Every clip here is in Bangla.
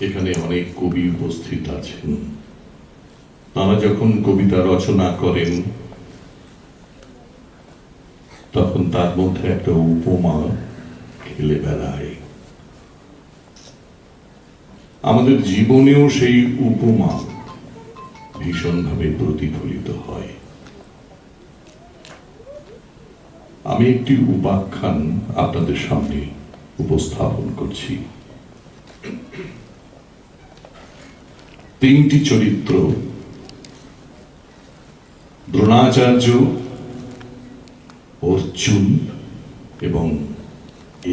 এখানে অনেক কবি উপস্থিত আছেন। তারা যখন কবিতা রচনা করেন, তখন তার মধ্যে একটা উপমা খেলে বেড়ায়। আমাদের জীবনেও সেই উপমা ভীষণভাবে প্রতিফলিত হয়। আমি একটি উপাখ্যান আপনাদের সামনে উপস্থাপন করছি। তিনটি চরিত্র, দ্রোণাচার্য অর্জুন এবং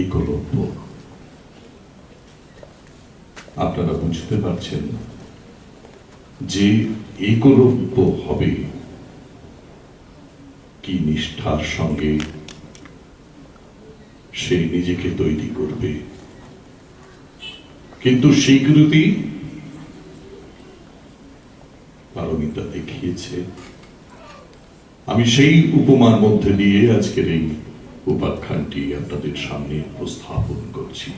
একলব্য আপনারা বুঝতে পারছেন যে একলব্য হবে কি নিষ্ঠার সঙ্গে সে নিজেকে তৈরি করবে। কিন্তু স্বীকৃতি পারমিতা দেখিয়েছে। আমি সেই উপমার মধ্যে দিয়ে আজকের এই উপাখ্যানটি আপনাদের সামনে উপস্থাপন করছি।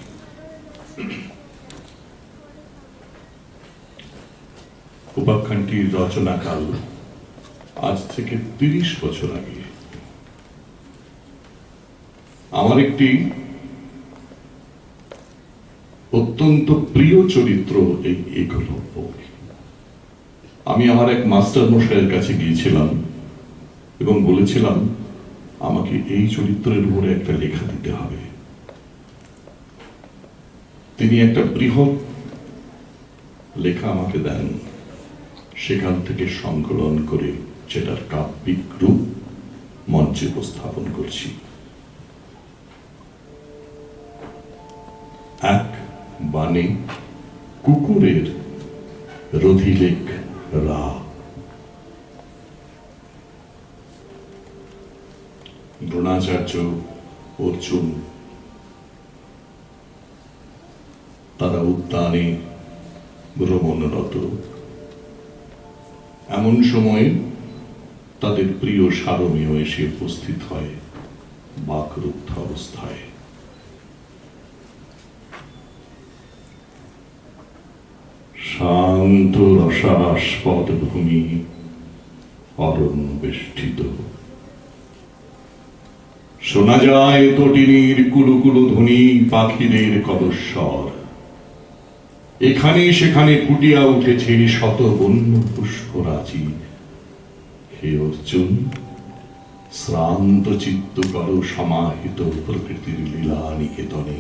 উপাখ্যানটির রচনাকাল আজ থেকে তিরিশ বছর আগে। আমার একটি অত্যন্ত প্রিয় চরিত্র এই একলব্য আমি আমার এক মাস্টার মশাইয়ের কাছে গিয়েছিলাম এবং বলেছিলাম, আমাকে এই চরিত্রের উপরে একটা লেখা দিতে হবে। তিনি একটা বৃহৎ লেখা আমাকে দেন। সেখান থেকে সংকলন করে সেটার কাব্যিক রূপ মঞ্চে উপস্থাপন করছি। এক বাণী কুকুরের রধিলেখ রা দ্রোণাচার্য অর্জুন, তারা উদ্যানে ভ্রমণরত। এমন সময় তাদের প্রিয় সারমেয় এসে উপস্থিত হয় বাকরুদ্ধ অবস্থায়। শান্ত রসাস্পদ ভূমি অরণ্য বেষ্টিত শোনা যায় তটিনীর কুলুকুলু ধ্বনি পাখিদের কদস্বর। এখানে সেখানে ফুটিয়া উঠেছে শত বন্য পুষ্পরাজি হে অর্জুন, শ্রান্ত চিত্ত কর সমাহিত প্রকৃতির লীলা নিকেতনে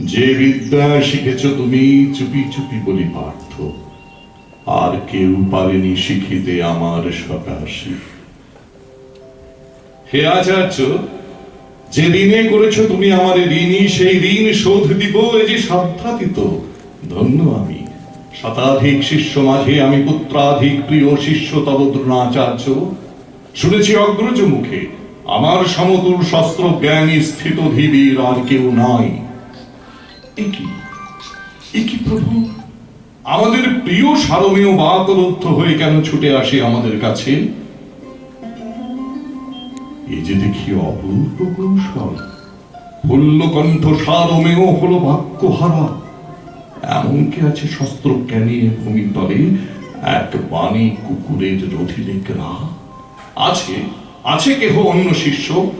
যে বিদ্যা শিখেছ তুমি চুপি চুপি বলি পার্থ। আর কেউ পারেনি শিখিতে আমার সকাশে। হে আচার্য, যে ঋণে করেছ তুমি আমার ঋণী, সেই ঋণ শোধ দিব এ যে সাধ্যাতীত। ধন্য আমি। শতাধিক শিষ্য মাঝে আমি পুত্রাধিক প্রিয় শিষ্য তব দ্রোণাচার্য। শুনেছি অগ্রজ মুখে, আমার সমতুল শস্ত্র জ্ঞানী স্থিত ধীবীর আর কেউ নাই। একই প্রভু, আমাদের প্রিয় হয়ে কেন ছুটে আসে আমাদের কাছে? যে দেখি অপূর্ব কৌশল সারমেয় হলো বাক্য হারা এমন আছে শস্ত্র জ্ঞানী ভূমি তলে এক বাণী কুকুরের রথিলেকরা আছে আছে কেহ অন্য শিষ্য?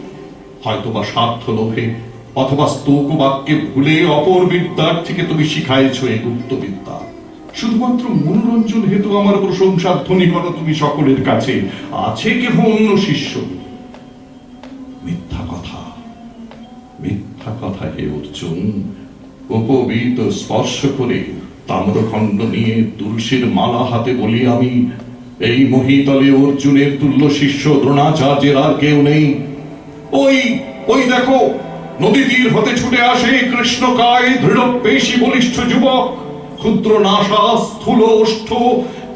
হয়তোবা স্বার্থ লোভে অথবা স্তোক বাক্যে ভুলে অপর বিদ্যার থেকে তুমি শিখাইছ এই গুপ্ত বিদ্যা। শুধুমাত্র মনোরঞ্জন হেতু আমার প্রশংসা ধ্বনি করো তুমি সকলের কাছে আছে কেহ অন্য শিষ্য? মিথ্যা কথা মিথ্যা কথা হে অর্জুন, উপবীত স্পর্শ করে তাম্রখণ্ড নিয়ে তুলসীর মালা হাতে বলি আমি, এই মহিতলে অর্জুনের তুল্য শিষ্য দ্রোণাচার্যের আর কেউ নেই। ওই ওই দেখো নদী তীর হতে ছুটে আসে কৃষ্ণকায় দৃঢ় পেশি বলিষ্ঠ যুবক। ক্ষুদ্র নাশা, স্থূল ওষ্ঠ,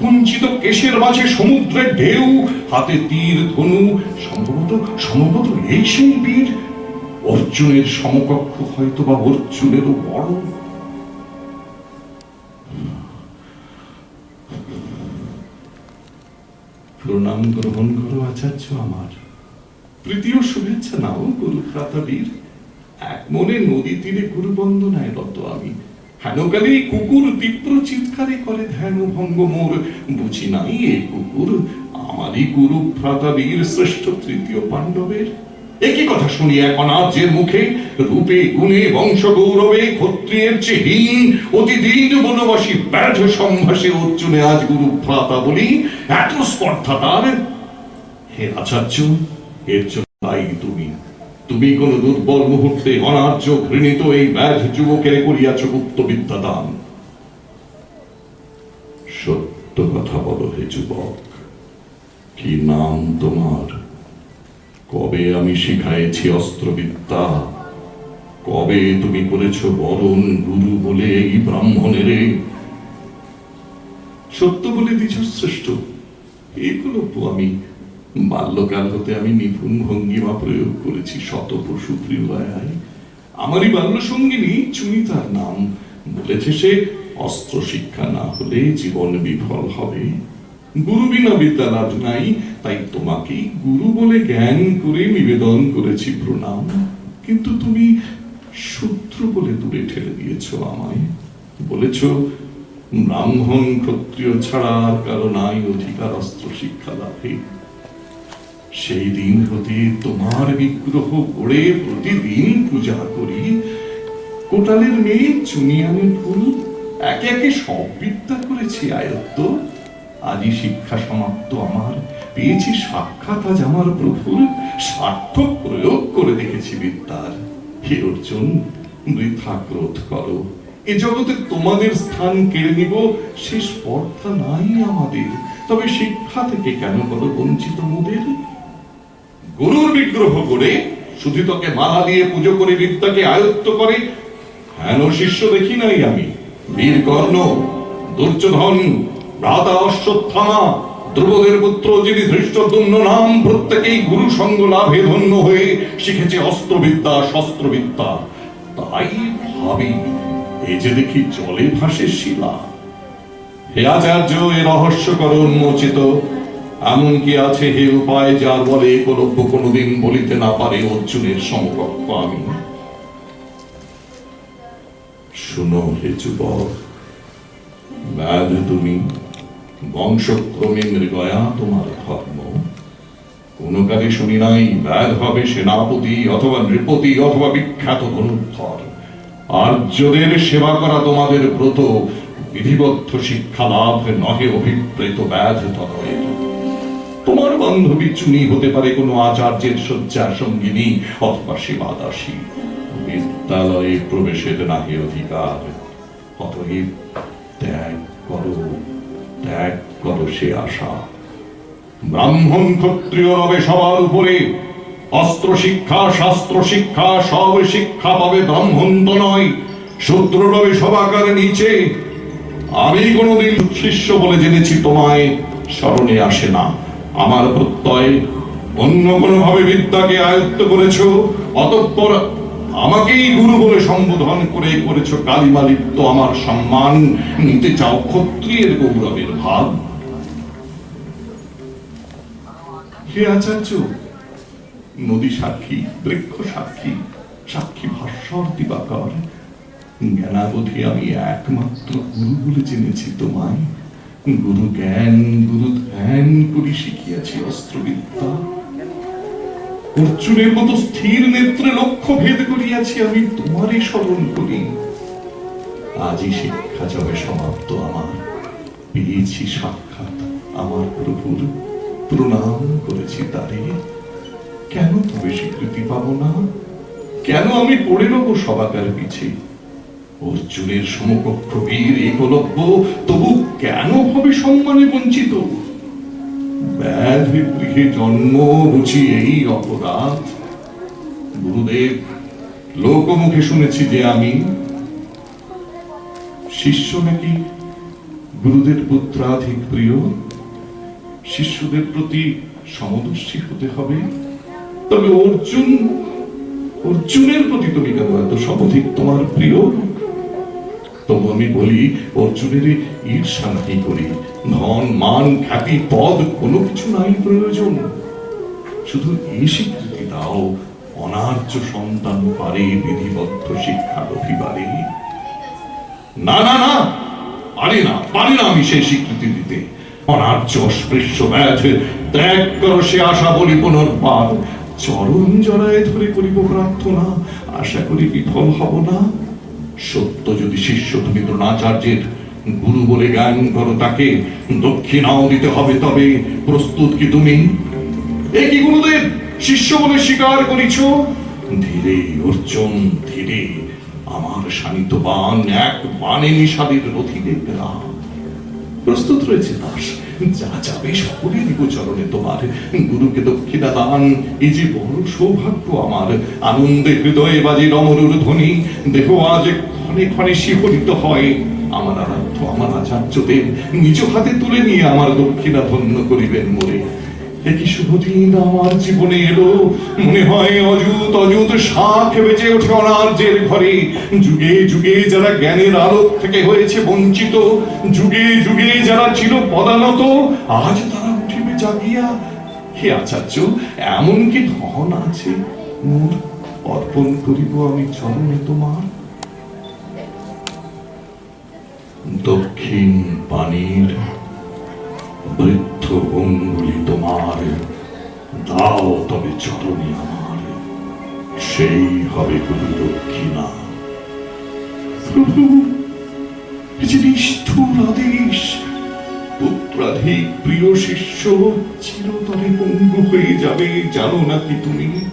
কুঞ্চিত কেশের মাঝে সমুদ্রের ঢেউ, হাতে তীর, ধনু, সম্ভবত সম্ভবত এই সেই বীর অর্জুনের সমকক্ষ হয়তো বা অর্জুনেরও বড়। প্রণাম গ্রহণ করো আচার্য আমার। তৃতীয় শুভেচ্ছা নাও গুরু ভ্রাতাবীর এক মনে নদী তীরে গুরু বন্দনায় রত আমি। হেনকালে কুকুর তীব্র চিৎকারে করে, ধ্যান ভঙ্গ মোর, বুঝি নাই এ কুকুর, আমারই গুরু ভ্রাতা বীর শ্রেষ্ঠ তৃতীয় পাণ্ডবের। একই কথা শুনি এক মুখে? রূপে, গুণে, বংশ গৌরবে, ক্ষত্রিয়ের চেহীন অতিদিন বনবাসী ব্যাধ সম্ভাসে অর্জুনে আজ গুরু ভ্রাতা বলি, এত স্পর্ধা তার? হে আচার্য, এর জন্য দায়ী তুমি। তুমি কোন দুর্বল মুহূর্তে অনার্য ঘৃণিত এই ব্যাধ যুবকের করিয়াছ গুপ্ত বিদ্যা দান সত্য কথা বলো হে যুবক, কি নাম তোমার? কবে আমি শিখাইছি অস্ত্রবিদ্যা? কবে তুমি করেছ বরণ গুরু বলে এই ব্রাহ্মণের? সত্য বলে দিছ শ্রেষ্ঠ, এগুলো তো আমি বাল্যকাল হতে আমি নিপুণ ভঙ্গিমা প্রয়োগ করেছি শত পশু প্রিয়ায় আমারই বাল্য সঙ্গিনী চুনি তার নাম। বলেছে সে অস্ত্র শিক্ষা না হলে জীবন বিফল হবে। গুরু বিনা বিদ্যা লাভ নাই, তাই তোমাকে গুরু বলে জ্ঞান করে নিবেদন করেছি প্রণাম। কিন্তু তুমি শত্রু বলে দূরে ঠেলে দিয়েছ আমায়। বলেছ, ব্রাহ্মণ ক্ষত্রিয় ছাড়া আর কারও নাই অধিকার অস্ত্র শিক্ষা লাভে। সেই দিন হতে তোমার বিগ্রহ গড়ে প্রতিদিন পূজা করি। কোটালের মেয়ে চুনিয়ানে ফুল একে একে সব বিদ্যা করেছি আয়ত্ত। আজই শিক্ষা সমাপ্ত আমার। পেয়েছি সাক্ষাৎ আজ আমার প্রভুর। সার্থক প্রয়োগ করে দেখেছি বিদ্যার। হে অর্জুন বৃথা ক্রোধ করো। এ জগতে তোমাদের স্থান কেড়ে নিব। সে স্পর্ধা নাই আমাদের। তবে শিক্ষা থেকে কেন বলো বঞ্চিত মুদের? গুরুর বিগ্রহ করে শুধু তোকে মালা দিয়ে পুজো করে বিদ্যাকে আয়ত্ত করে হেন শিষ্য দেখি নাই আমি? বীর কর্ণ, দুর্যোধন, ভ্রাতা অশ্বত্থামা ধ্রুবদের পুত্র যিনি ধৃষ্টদুম্ন নাম প্রত্যেকেই গুরু সঙ্গ লাভে ধন্য হয়ে শিখেছে অস্ত্রবিদ্যা, শস্ত্রবিদ্যা। তাই ভাবি এই যে দেখি জলে ভাসে শিলা। হে আচার্য, এ রহস্য কর উন্মোচিত। এমন কি আছে হে উপায় যার বলে একলব্য কোনোদিন বলিতে না পারে অর্জুনের সমকক্ষ আমি। শুনো হে যুবক, ব্যাধ তুমি, বংশক্রমে মৃগয়া তোমার ধর্ম। কোন কালে শুনি নাই, ব্যাধ হবে সেনাপতি অথবা নৃপতি অথবা বিখ্যাত ধনুর্ধর। আর্যদের সেবা করা তোমাদের ব্রত, বিধিবদ্ধ শিক্ষা লাভ নহে অভিপ্রেত ব্যাধ তনয়ের। তোমার বান্ধবী চুনি হতে পারে কোনো আচার্যের শয্যা সঙ্গিনী অথবা সেবাদাসী। বিদ্যালয়ে প্রবেশের নাহি অধিকার। অতএব ত্যাগ করো ত্যাগ করো সে আশা। ব্রাহ্মণ ক্ষত্রিয় রবে সবার উপরে। অস্ত্র শিক্ষা, শাস্ত্র শিক্ষা, সব শিক্ষা পাবে ব্রাহ্মণ তো নয়, শূদ্র রবে সবাকার নিচে। আমি কোনোদিন শিষ্য বলে জেনেছি, তোমায় স্মরণে আসে না। আমার প্রত্যয় অন্য কোনো ভাবে বিদ্যাকে আয়ত্ত করেছ, অতঃপর আমাকেই গুরু বলে সম্বোধন করে করেছ কালিমা লিপ্ত আমার সম্মান। নিতে চাও ক্ষত্রিয়ের গৌরবের ভাগ হে আচার্য, নদী সাক্ষী, বৃক্ষ সাক্ষী সাক্ষী ভাস্বর দিবাকর। জ্ঞানাবধি আমি একমাত্র গুরু বলে জেনেছি তোমায়। গুরু জ্ঞান গুরু ধ্যান করি শিখিয়াছি অস্ত্রবিদ্যা। অর্জুনের মতো স্থির নেত্রে লক্ষ্য ভেদ করিয়াছি আমি, তোমারই স্মরণ করি। আজই শিক্ষা যাবে সমাপ্ত আমার। পেয়েছি সাক্ষাৎ আমার প্রভুর। প্রণাম করেছি তারে। কেন তবে স্বীকৃতি পাবো না? কেন আমি পড়ে নেব সবাকার পিছে? অর্জুনের সমকক্ষ বীর একলব্য, তবু কেন হবে সম্মানে বঞ্চিত? ব্যাধি গৃহে জন্ম বুঝি এই অপরাধ। গুরুদেব, লোকমুখে শুনেছি যে আমি। শিষ্য নাকি গুরুদের পুত্রাধিক প্রিয়? শিষ্যদের প্রতি সমদর্শী হতে হবে? তবে অর্জুন, অর্জুনের প্রতি তুমি কেন এত সমধিক তোমার প্রিয়? তবু আমি বলি অর্জুনের ঈর্ষা নাহি করি। ধন, মান, খ্যাতি, পদ, কোনো কিছু নাই প্রয়োজন। শুধু এই স্বীকৃতি দাও, অনার্য সন্তান পারে বিধিবদ্ধ শিক্ষা রফিবারে না না না, পারি না পারি না আমি সেই স্বীকৃতি দিতে। অনার্য অস্পৃশ্য ব্যাধ, ত্যাগ করো সে আশা বলি পুনর্বার। চরণ জড়ায় ধরে করিব প্রার্থনা, আশা করি বিফল হব না। সত্য যদি শিষ্য তুমি দ্রোণাচার্যের গুরু বলে জ্ঞান করো, তাকে দক্ষিণাও দিতে হবে। তবে প্রস্তুত কি তুমি? এ কি গুরুদেব, শিষ্য বলে স্বীকার করিছ? ধীরে অর্জুন, ধীরে। আমার শানিত বান এক বানে নিষাদের রথি না প্রস্তুত রয়েছে দাস। যা যাবে সকলে দিব চরণে তোমার। গুরুকে দক্ষিণা দান এই যে বড় সৌভাগ্য আমার। আনন্দে হৃদয়ে বাজে রমরুর ধ্বনি। দেহ আজ ক্ষণে ক্ষণে শিহরিত হয়। আমার আরাধ্য, আমার আচার্যদেব, নিজ হাতে তুলে নিয়ে আমার দক্ষিণা ধন্য করিবেন মোরে। একই শুভ দিন আমার জীবনে এলো? মনে হয় অযুত অযুত শাখ বেঁচে ওঠে অনার্যের ঘরে। যুগে যুগে যারা জ্ঞানের আলোক থেকে হয়েছে বঞ্চিত, যুগে যুগে যারা ছিল পদানত, আজ তারা উঠিবে জাগিয়া। হে আচার্য, এমন কি ধন আছে? অর্পণ করিব আমি চরণে তোমার। দক্ষিণ পানির বৃদ্ধ অঙ্গুলি তোমার, দাও তবে চরণে আমার। সেই হবে গুরু দক্ষিণা। প্রভু পুত্রাধিক প্রিয় শিষ্য চিরতরে পঙ্গু হয়ে যাবে, জানো নাকি তুমি?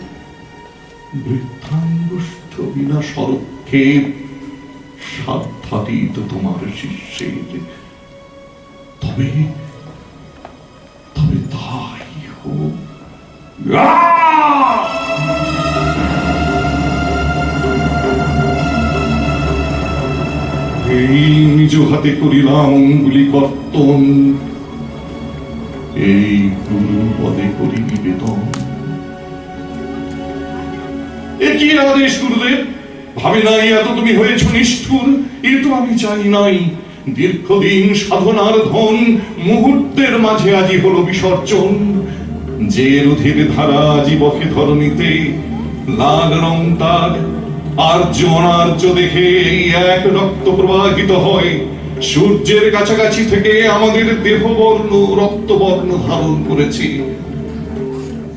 বৃদ্ধাঙ্গুষ্ঠ বিনা সরক্ষেপ সাধ্যাতীত তোমার শিষ্যের। তবে এই নিজ হাতে করিলাম অঙ্গুলি কর্তন এই আদেশ গুরুদেব? ভাবে নাই এত তুমি হয়েছ নিষ্ঠুর। এ তো আমি চাই নাই। দীর্ঘদিন সাধনার ধন মুহূর্তের মাঝে আজি হলো বিসর্জন। যে রুধির ধারা জীবকে ধরণীতে, লাল রং তার আর্য অনার্য দেখে এক রক্ত প্রবাহিত হয়। সূর্যের কাছাকাছি থেকে আমাদের দেহবর্ণ, রক্তবর্ণ ধারণ করেছে।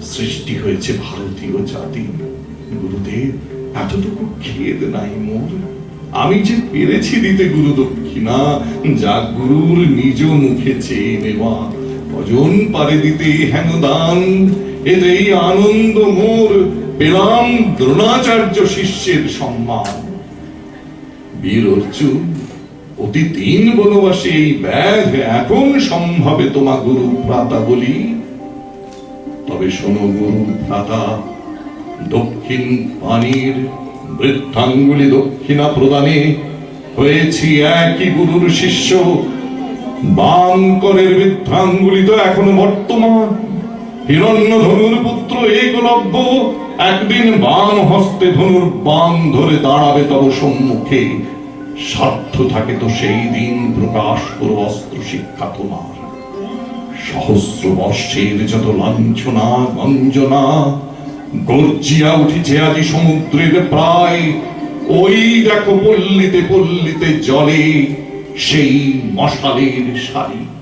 সৃষ্টি হয়েছে ভারতীয় জাতি। গুরুদেব, এতটুকু খেদ নাই মোর। আমি যে পেরেছি দিতে গুরু দক্ষিণা যা গুরুর নিজ মুখে চেয়ে নেওয়া। ভজন পারে দিতে হেন দান এতেই আনন্দ মোর, পেলাম দ্রোণাচার্য শিষ্যের সম্মান। বীর অর্জুন, অতি তিন বনবাসে এই ব্যাধ এখন সম্ভবে তোমা গুরু প্রাতা বলি। তবে শোনো গুরু ভ্রাতা, দক্ষিণ পানির বৃদ্ধাঙ্গুলি দক্ষিণা প্রদানে হয়েছি একই গুরুর শিষ্য। বাম করের বৃদ্ধাঙ্গুলি তো এখনও বর্তমান। হিরণ্য ধনুর পুত্র একলব্য একদিন বাম হস্তে ধনুর বাম ধরে দাঁড়াবে তব সম্মুখে। সাধ্য থাকে তো সেই দিন প্রকাশ করো অস্ত্র শিক্ষা তোমার। সহস্র বর্ষের যত লাঞ্ছনা, গঞ্জনা, গর্জিয়া উঠেছে আজি সমুদ্রের প্রায়। ওই দেখো পল্লীতে পল্লীতে জলে সেই মশালের সারি